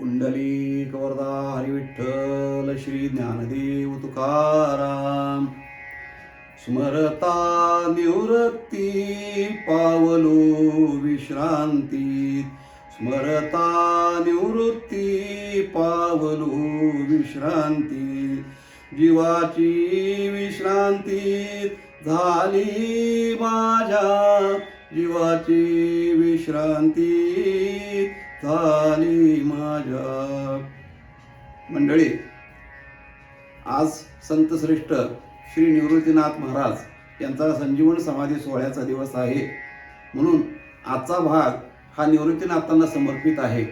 पुंडलिक वरदा हरिविठ्ठल श्री ज्ञानदेव तुकाराम. स्मरता निवृत्ती पावलो विश्रांती. स्मरता निवृत्ती पावलो विश्रांती. जीवाची विश्रांती झाली माझ्या. जीवाची विश्रांती झाली माझ्या. मंडळी आज संतश्रेष्ठ श्री निवृत्तीनाथ महाराज यांचा संजीवन समाधी सोहळ्याचा दिवस आहे. म्हणून आजचा भाग हा निवृत्तीनाथांना समर्पित आहे.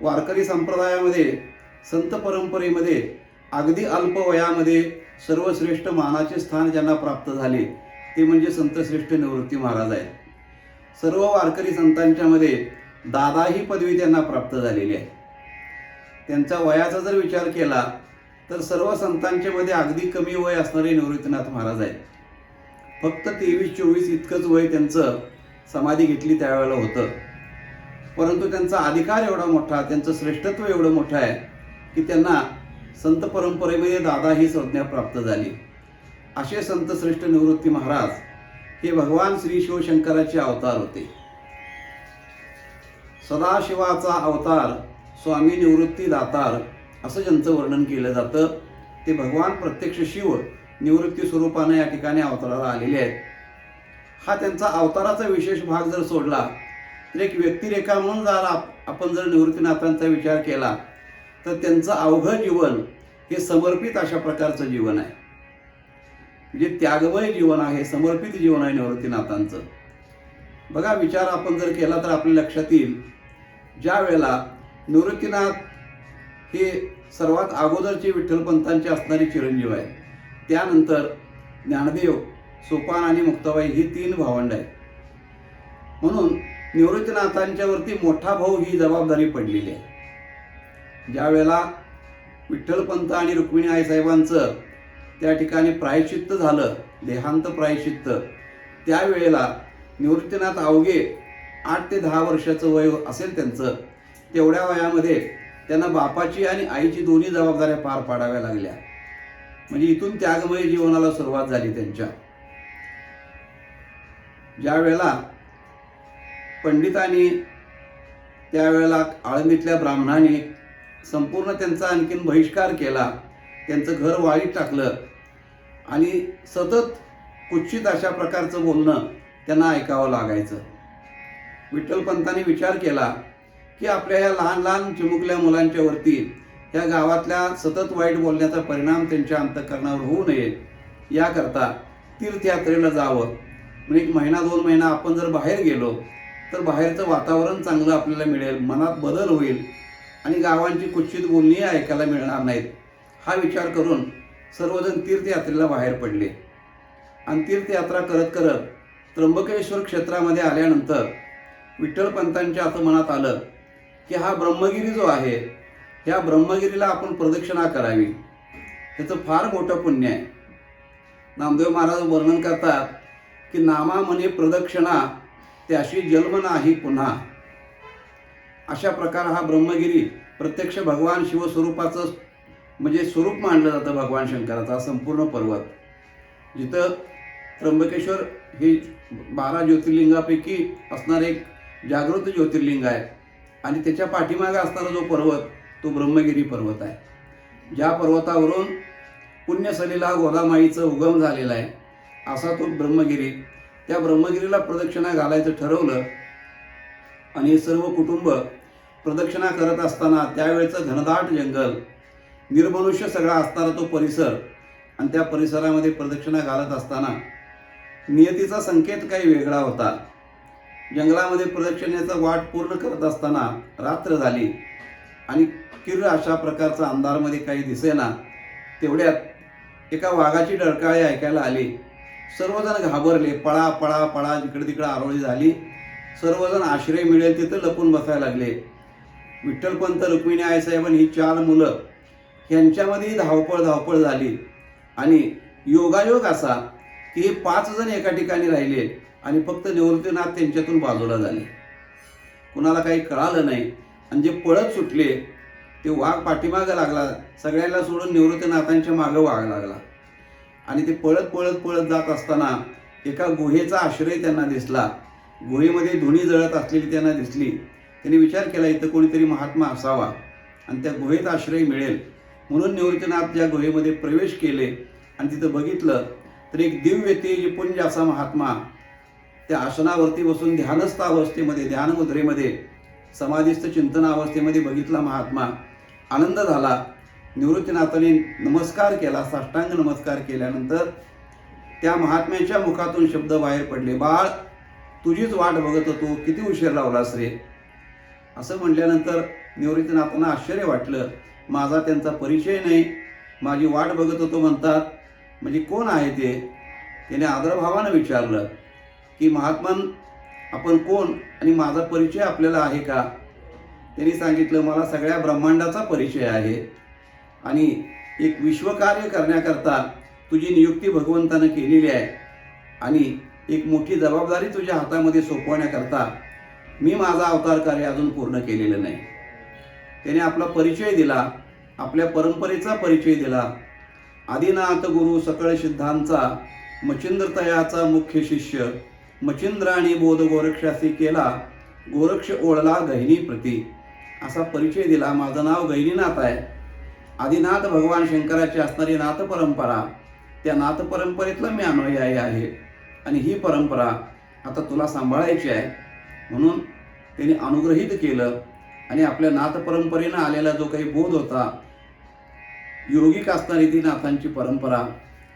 वारकरी संप्रदायामध्ये संत परंपरेमध्ये अगदी अल्प वयामध्ये सर्वश्रेष्ठ मानाचे स्थान ज्यांना प्राप्त झाले ते म्हणजे संतश्रेष्ठ निवृत्ती महाराज आहेत. सर्व वारकरी संतांच्या मध्ये दादा ही पदवी त्यांना प्राप्त झालेली आहे. त्यांचा वयाचा जर विचार केला तर सर्व संतांच्या मध्ये अगदी कमी वय असणारे निवृत्तीनाथ महाराज आहेत. फक्त तेवीस चोवीस इतकंच वय त्यांचं समाधी घेतली त्यावेळेला होतं. परंतु त्यांचा अधिकार एवढा मोठा त्यांचं श्रेष्ठत्व एवढं मोठं आहे की त्यांना संत परंपरेमध्ये दादा ही संज्ञा प्राप्त झाली. असे संत श्रेष्ठ निवृत्ती महाराज हे भगवान श्री शिवशंकराचे अवतार होते. सदाशिवाचा अवतार स्वामी निवृत्ती दातार असं ज्यांचं वर्णन केलं जातं ते भगवान प्रत्यक्ष शिव निवृत्ती स्वरूपाने या ठिकाणी अवताराला आलेले आहेत. हा त्यांचा अवताराचा विशेष भाग जर सोडला तर एक व्यक्तिरेखा म्हणून जर आपण जर निवृत्तीनाथांचा विचार केला तर त्यांचं अवघं जीवन हे समर्पित अशा प्रकारचं जीवन आहे. म्हणजे त्यागमय जीवन आहे समर्पित जीवन आहे निवृत्तीनाथांचं. बघा विचार आपण जर केला तर आपल्या लक्षात येईल ज्या वेळेला निवृत्तीनाथ हे सर्वात अगोदरचे विठ्ठलपंतांचे असणारे चिरंजीव आहे त्यानंतर ज्ञानदेव सोपान आणि मुक्ताबाई ही तीन भावंड आहेत. म्हणून निवृत्तीनाथांच्यावरती मोठा भाऊ ही जबाबदारी पडलेली आहे. ज्या वेळेला विठ्ठलपंत आणि रुक्मिणी आईसाहेबांचं त्या ठिकाणी प्रायश्चित्त झालं देहांत प्रायश्चित्त. त्यावेळेला निवृत्तीनाथ अवघे आठ ते दहा वर्षाचं वय असेल त्यांचं. तेवढ्या वयामध्ये त्यांना बापाची आणि आईची दोन्ही जबाबदाऱ्या पार पाडाव्या लागल्या. म्हणजे इथून त्यागमय जीवनाला सुरुवात झाली त्यांच्या. ज्या वेळेला पंडितांनी त्यावेळेला आळंदीतल्या ब्राह्मणाने संपूर्ण त्यांचा आणखीन बहिष्कार केला त्यांचं घर वाळीत टाकलं. आणि सतत कुच्छित अशा प्रकारचं बोलणं त्यांना ऐकावं लागायचं. विठ्ठलपंतांनी विचार केला की आपल्या ह्या लहान लहान चिमुकल्या मुलांच्यावरती ह्या या गावातल्या सतत वाईट बोलण्याचा परिणाम त्यांच्या अंतकरणावर होऊ नये. याकरता तीर्थयात्रेला जावं. म्हणजे एक महिना दोन महिना आपण जर बाहेर गेलो तर बाहेरचं वातावरण चांगलं आपल्याला मिळेल मनात बदल होईल आणि गावांची कुच्छित बोलणीही ऐकायला मिळणार नाहीत. हा विचार करून सर्वजण तीर्थयात्रेला बाहेर पडले. आणि तीर्थयात्रा करत करत त्र्यंबकेश्वर क्षेत्रामध्ये आल्यानंतर विठ्ठलपंतांच्या असं मनात आलं की हा ब्रह्मगिरी जो आहे ह्या ब्रह्मगिरीला आपण प्रदक्षिणा करावी. ह्याचं फार मोठं पुण्य आहे. नामदेव महाराज वर्णन करतात की नामा म्हणे प्रदक्षिणा त्याशी जन्म नाही पुन्हा. अशा प्रकार हा ब्रह्मगिरी प्रत्यक्ष भगवान शिवस्वरूपाचं म्हणजे स्वरूप मानलं जातं भगवान शंकराचा संपूर्ण पर्वत. जिथं त्र्यंबकेश्वर हे बारा ज्योतिर्लिंगापैकी असणारे एक जागृत ज्योतिर्लिंग आहे. आणि त्याच्या पाठीमागे असणारा जो पर्वत तो ब्रह्मगिरी पर्वत आहे. ज्या पर्वतावरून पुण्यसलीला गोदामाईचं उगम झालेला आहे असा तो ब्रह्मगिरी. त्या ब्रह्मगिरीला प्रदक्षिणा घालायचं ठरवलं आणि सर्व कुटुंब प्रदक्षिणा करत असताना त्यावेळेचं घनदाट जंगल निर्मनुष्य सगळा असणारा तो परिसर आणि त्या परिसरामध्ये प्रदक्षिणा घालत असताना नियतीचा संकेत काही वेगळा होता. जंगलामध्ये प्रदक्षिणेचा वाट पूर्ण करत असताना रात्र झाली आणि किर अशा प्रकारचा अंधारमध्ये काही दिसेना तेवढ्यात एका वाघाची डरकाळी ऐकायला आली. सर्वजण घाबरले पळा पळा पळा जिकडे तिकडे आरोळी झाली. सर्वजण आश्रय मिळेल तिथं लपून बसायला लागले. विठ्ठलपंत रुक्मिणी आईसाहेब ही चार मुलं ह्यांच्यामध्ये धावपळ धावपळ झाली. आणि योगायोग असा की हे पाच जण एका ठिकाणी राहिले आणि फक्त निवृत्तीनाथ त्यांच्यातून बाजूला झाले. कुणाला काही कळालं नाही. आणि जे पळत सुटले ते वाघ पाठीमागं लागला. सगळ्यांना सोडून निवृत्तीनाथांच्या मागं वाघ लागला. आणि ते पळत पळत पळत जात असताना एका गुहेचा आश्रय त्यांना दिसला. गुहेमध्ये धुणी जळत असलेली त्यांना दिसली. त्यांनी विचार केला इथं कोणीतरी महात्मा असावा. आणि त्या गुहेत आश्रय मिळेल. म्हणून निवृत्तीनाथ त्या गुहेमध्ये प्रवेश केले आणि तिथं बघितलं तर एक दिव्य तेजपुंज असा महात्मा त्या आसनावरती बसून ध्यानस्थ अवस्थेमध्ये ध्यानमुद्रेमध्ये समाधीस्थ चिंतन अवस्थेमध्ये बघितला महात्मा. आनंद झाला. निवृत्तीनाथाने नमस्कार केला साष्टांग नमस्कार केल्यानंतर त्या महात्म्याच्या मुखातून शब्द बाहेर पडले. बाळ तुझीच वाट बघत होतो. किती उशीर लावलास रे? असं म्हटल्यानंतर निवृत्तीनाथांना आश्चर्य वाटलं. माझा त्यांचा परिचय नाही. माझी वाट बघत होतो म्हणतात म्हणजे कोण आहे ते? त्याने आदरभावानं विचारलं की महात्मन आपण कोण आणि माझा परिचय आपल्याला आहे का? त्यांनी सांगितलं मला सगळ्या ब्रह्मांडाचा परिचय आहे आणि एक विश्वकार्य करण्याकरता तुझी नियुक्ती भगवंतानं केलेली आहे आणि एक मोठी जबाबदारी तुझ्या हातामध्ये सोपवण्याकरता मी माझा अवतार कार्य अजून पूर्ण केलेलं नाही. त्याने आपला परिचय दिला आपल्या परंपरेचा परिचय दिला. आदिनाथ गुरु सकळ सिद्धांचा मचिंद्रतयाचा मुख्य शिष्य मचिंद्र आणि बोध गोरक्षासी केला गोरक्ष ओळला गहिनी प्रती. असा परिचय दिला. माझं नाव गहिनीनाथ आहे. आदिनाथ भगवान शंकराची असणारी नाथ परंपरा त्या नाथ परंपरेतला मी अनुयायी आहे. आणि ही परंपरा आता तुला सांभाळायची आहे. म्हणून त्यांनी अनुग्रहित केलं. आणि आपल्या नाथ परंपरेनं आलेला जो काही बोध होता योगिक असणारी ती नाथांची परंपरा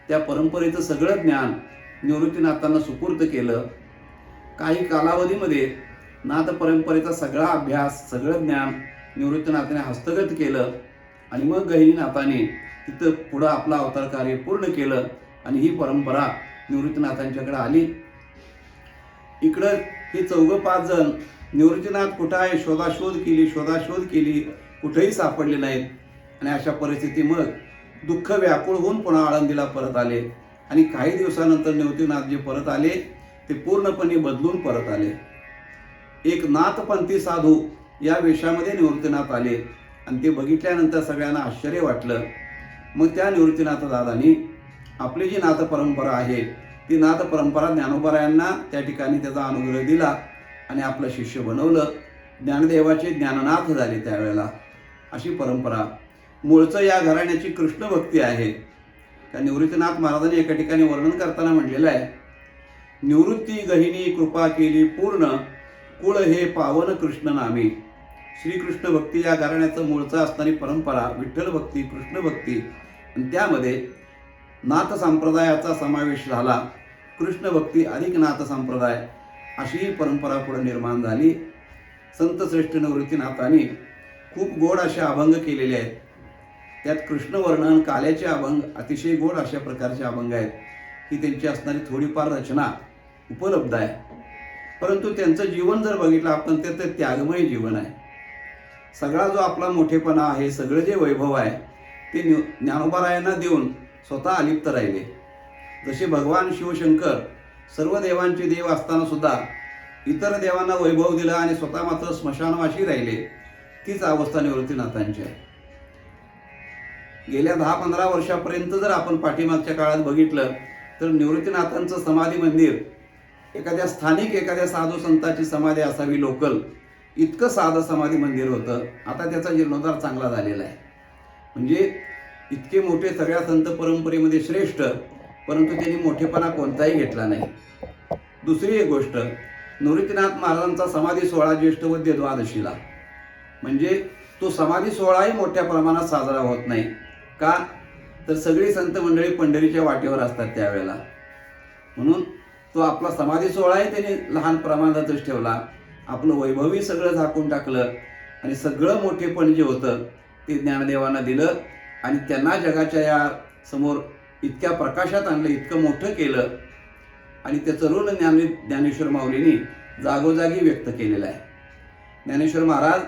त्या परंपरेचं सगळं ज्ञान निवृत्तीनाथांना सुपूर्द केलं. काही कालावधीमध्ये नाथ परंपरेचा सगळा अभ्यास सगळं ज्ञान निवृत्तीनाथाने हस्तगत केलं आणि मग गहिनीनाथाने तिथं पुढं आपलं अवतार कार्य पूर्ण केलं आणि ही परंपरा निवृत्तीनाथांच्याकडे आली. इकडं हे चौघं पाच जण निवृत्तीनाथ कुठं आहे शोधाशोध केली शोधाशोध केली कुठेही सापडले नाहीत. आणि अशा परिस्थिती मग दुःख व्याकुळ होऊन पुन्हा आळंदीला परत आले. आणि काही दिवसानंतर निवृत्तीनाथ जे परत आले ते पूर्णपणे बदलून परत आले. एक नाथपंथी साधू या वेशामध्ये निवृत्तीनाथ आले. आणि ते बघितल्यानंतर सगळ्यांना आश्चर्य वाटलं. मग त्या निवृत्तीनाथ दादांनी आपली जी नाथ परंपरा आहे ती नाथ परंपरा ज्ञानोबरायांना त्या ठिकाणी त्याचा अनुग्रह दिला. आणि आपलं शिष्य बनवलं. ज्ञानदेवाचे ज्ञाननाथ झाले त्यावेळेला. अशी परंपरा. मूळचं या घराण्याची कृष्ण भक्ती आहे. त्या निवृत्तीनाथ महाराजांनी एका ठिकाणी वर्णन करताना म्हटलेलं आहे. निवृत्ती गहिनी कृपा केली पूर्ण. कुळ हे पावन कृष्ण नामे. श्रीकृष्ण भक्ती या घराण्याचं मूळचं असणारी परंपरा विठ्ठल भक्ती कृष्ण भक्ती. आणि त्यामध्ये नाथ संप्रदायाचा समावेश झाला. कृष्ण भक्ती अधिक नाथ संप्रदाय. अशी परंपरा पुढे निर्माण झाली. संत श्रेष्ठ निवृत्तीनाथांनी खूप गोड असे अभंग केलेले आहेत. त्यात कृष्ण वर्णन काल्याचे अभंग अतिशय गोड अशा प्रकारचे अभंग आहेत. की त्यांची असणारी थोडीफार रचना उपलब्ध आहे. परंतु त्यांचं जीवन जर बघितलं आपण तर ते त्यागमय जीवन आहे. सगळा जो आपला मोठेपणा आहे सगळं जे वैभव आहे ते ज्ञानोबारायांना देऊन स्वतः अलिप्त राहिले. जसे भगवान शिवशंकर सर्व देवांचे देव असताना सुद्धा इतर देवांना वैभव दिला आणि स्वतः मात्र स्मशानवाशी राहिले. तीच अवस्था निवृत्तीनाथांची आहे. गेल्या दहा पंधरा वर्षापर्यंत जर आपण पाठीमागच्या काळात बघितलं तर निवृत्तीनाथांचं समाधी मंदिर एखाद्या स्थानिक एखाद्या साधू संताची समाधी असावी लोकल इतकं साधं समाधी मंदिर होतं. आता त्याचा जीर्णोद्धार चांगला झालेला आहे. म्हणजे इतके मोठे सगळ्या संत परंपरेमध्ये श्रेष्ठ परंतु त्यांनी मोठेपणा कोणताही घेतला नाही. दुसरी एक गोष्ट निवृत्तीनाथ महाराजांचा समाधी सोहळा ज्येष्ठ ज्येष्ठवद्य द्वादशीला. म्हणजे तो समाधी सोहळाही मोठ्या प्रमाणात साजरा होत नाही. का? तर सगळी संत मंडळी पंढरीच्या वाटेवर असतात त्यावेळेला. म्हणून तो आपला समाधी सोहळाही त्याने लहान प्रमाणातच ठेवला. आपलं वैभवी सगळं झाकून टाकलं आणि सगळं मोठेपण जे होतं ते ज्ञानदेवांना दिलं आणि त्यांना जगाच्या या समोर इतक्या प्रकाशात आणलं इतकं मोठं केलं. आणि त्याचं ऋण ज्ञान ज्ञानेश्वर माऊलीने जागोजागी व्यक्त केलेलं आहे. ज्ञानेश्वर महाराज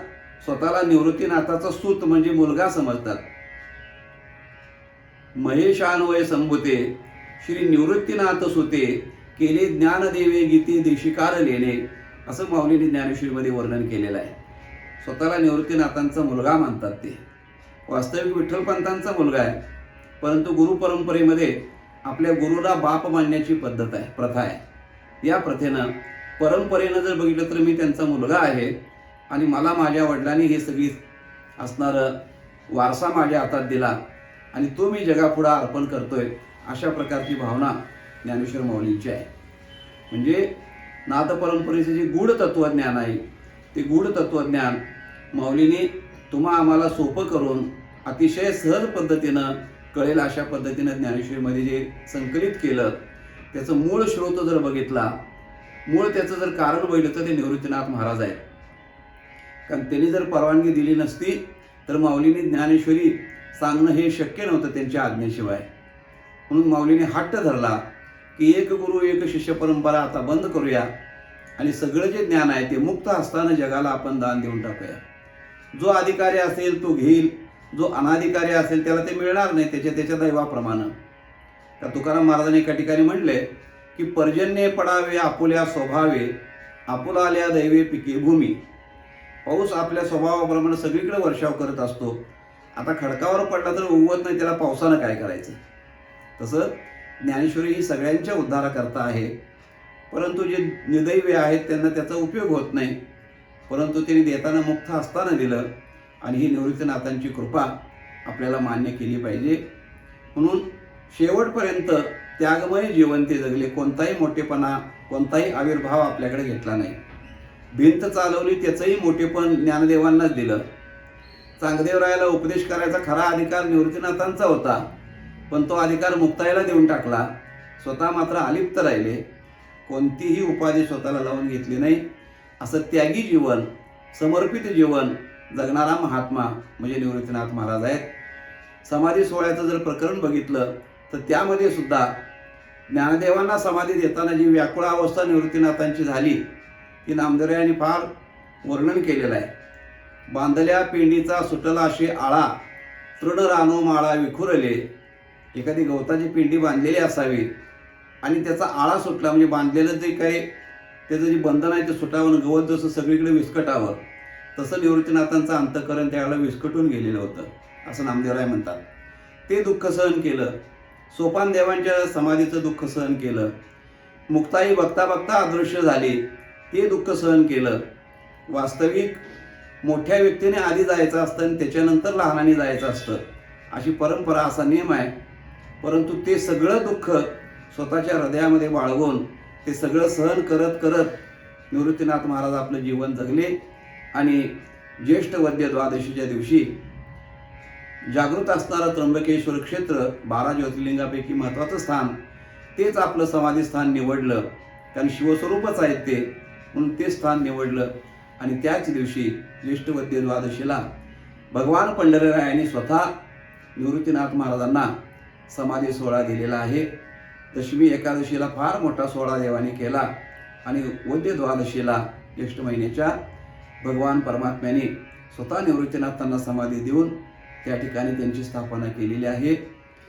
स्वतःला निवृत्तीनाथाचा सूत म्हणजे मुलगा समजतात. महेशान्वय संभुते श्री निवृत्तीनाथ सुते केले ज्ञानदेवे गीते देशिकार लेणे असं माऊलीने ज्ञानेश्वरीमध्ये वर्णन केलेलं आहे. स्वतःला निवृत्तीनाथांचा मुलगा मानतात ते. वास्तविक विठ्ठलपंतांचा मुलगा आहे. परंतु गुरु परंपरेमध्ये आपल्या गुरुला बाप मानण्याची पद्धत आहे प्रथा आहे. या प्रथेनं परंपरेनं जर बघितलं तर मी त्यांचा मुलगा आहे आणि मला माझ्या वडिलांनी हे सगळी असणारं वारसा माझ्या हातात दिला आणि तो मी जगापुढं अर्पण करतोय अशा प्रकारची भावना ज्ञानेश्वर माऊलींची आहे. म्हणजे नाथ परंपरेचे जे गूढ तत्वज्ञान आहे ते गूढ तत्वज्ञान माऊलीने तुम्हा आम्हाला सोपं करून अतिशय सहज पद्धतीनं कळेल अशा पद्धतीनं ज्ञानेश्वरीमध्ये जे संकलित केलं त्याचं मूळ स्रोत जर बघितला मूळ त्याचं जर कारण बघितलं तर ते निवृत्तीनाथ महाराज आहेत. कारण त्यांनी जर परवानगी दिली नसती तर माऊलीने ज्ञानेश्वरी सांगणं हे शक्य नव्हतं त्यांच्या आज्ञेशिवाय. म्हणून माऊलीने हट्ट धरला की एक गुरु एक शिष्य परंपरा आता बंद करूया आणि सगळं जे ज्ञान आहे ते मुक्त असताना जगाला आपण दान देऊन टाकूया. जो अधिकारी असेल तो घेईल जो अनाधिकारी असेल त्याला ते मिळणार नाही त्याच्या त्याच्या दैवाप्रमाणे त्या तुकाराम महाराजांनी एका ठिकाणी म्हणले की पर्जन्ये पडावे आपुल्या स्वभावे आपुलाल्या दैवे पिके भूमी. पाऊस आपल्या स्वभावाप्रमाणे सगळीकडे वर्षाव करत असतो. आता खडकावर पडला तर उगवत नाही त्याला पावसानं काय करायचं? तसं ज्ञानेश्वरी ही सगळ्यांच्या उद्धाराकरता आहे. परंतु जे निदैवे आहेत त्यांना त्याचा उपयोग होत नाही. परंतु त्यांनी देताना मुक्त असताना दिलं. आणि ही निवृत्तीनाथांची कृपा आपल्याला मान्य केली पाहिजे. म्हणून शेवटपर्यंत त्यागमय जीवन ते जगले. कोणताही मोठेपणा कोणताही आविर्भाव आपल्याकडे घेतला नाही. भिंत चालवली त्याचंही मोठेपण ज्ञानदेवांनाच दिलं. चांगदेवरायाला उपदेश करायचा खरा अधिकार निवृत्तीनाथांचा होता. पण तो अधिकार मुक्ताईला देऊन टाकला. स्वतः मात्र अलिप्त राहिले. कोणतीही उपाधी स्वतःला लावून घेतली नाही. असं त्यागी जीवन समर्पित जीवन जगणारा महात्मा म्हणजे निवृत्तीनाथ महाराज आहेत. समाधी सोहळ्याचं जर प्रकरण बघितलं तर त्यामध्ये सुद्धा ज्ञानदेवांना समाधी देताना जी व्याकुळ अवस्था निवृत्तीनाथांची झाली ती नामदेवरायांनी फार वर्णन केलेलं आहे. बांधल्या पेंडीचा सुटला अशी आळा तृण रानो माळा विखुरले. एखादी गवताची पिंडी बांधलेली असावी आणि त्याचा आळा सुटला म्हणजे बांधलेलं जे काही त्याचं जे बंधन आहे ते सुटावं गवत जसं सगळीकडे विस्कटावं. तसं निवृत्तीनाथांचं अंतकरण त्यावेळेला विस्कटून गेलेलं होतं असं नामदेवराय म्हणतात. ते दुःख सहन केलं. सोपान देवांच्या समाधीचं दुःख सहन केलं. मुक्ताई बघता बघता अदृश्य झाली. ते दुःख सहन केलं. वास्तविक मोठ्या व्यक्तीने आधी जायचं असतं आणि त्याच्यानंतर लहानाने जायचं असतं अशी परंपरा असा नियम आहे. परंतु ते सगळं दुःख स्वतःच्या हृदयामध्ये बाळगून ते सगळं सहन करत करत निवृत्तीनाथ महाराज आपलं जीवन जगले. आणि ज्येष्ठ वद्य द्वादशीच्या दिवशी जागृत असणारं त्र्यंबकेश्वर क्षेत्र बारा ज्योतिर्लिंगापैकी महत्त्वाचं स्थान तेच आपलं समाधी स्थान निवडलं. कारण शिवस्वरूपच आहेत ते. म्हणून ते स्थान निवडलं. आणि त्याच दिवशी ज्येष्ठ वद्य द्वादशीला भगवान पंढरीरायाने स्वतः निवृत्तीनाथ महाराजांना समाधी सोहळा दिलेला आहे. दशमी एकादशीला फार मोठा सोहळा देवाने केला. आणि वद्य द्वादशीला ज्येष्ठ महिन्याच्या भगवान परमात्म्याने स्वतः निवृत्तीनाथांना समाधी देऊन त्या ठिकाणी त्यांची स्थापना केलेली आहे.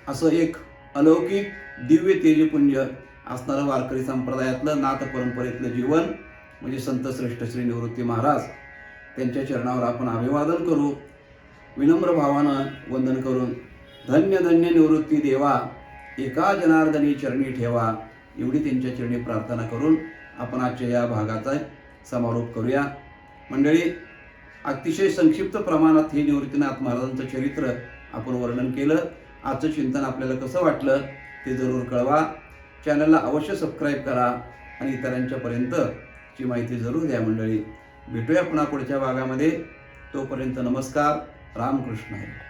असं एक अलौकिक दिव्य तेजपुंज असणारं वारकरी संप्रदायातलं नाथ परंपरेतलं जीवन म्हणजे संत श्रेष्ठ श्री निवृत्ती महाराज त्यांच्या चरणावर आपण अभिवादन करू. विनम्र भावानं वंदन करून धन्य धन्य निवृत्ती देवा एका जनार्दनी चरणी ठेवा एवढी त्यांच्या चरणी प्रार्थना करून आपण आजच्या या भागाचा समारोप करूया. मंडळी अतिशय संक्षिप्त प्रमाणात हे निवृत्तीनाथ महाराजांचं चरित्र आपण वर्णन केलं. आजचं चिंतन आपल्याला कसं वाटलं ते जरूर कळवा. चॅनलला अवश्य सबस्क्राईब करा आणि इतरांच्यापर्यंत ची माहिती जरूर द्या मंडळी. भेटूया पुन्हा पुढच्या भागामध्ये. तोपर्यंत नमस्कार. रामकृष्ण हरी.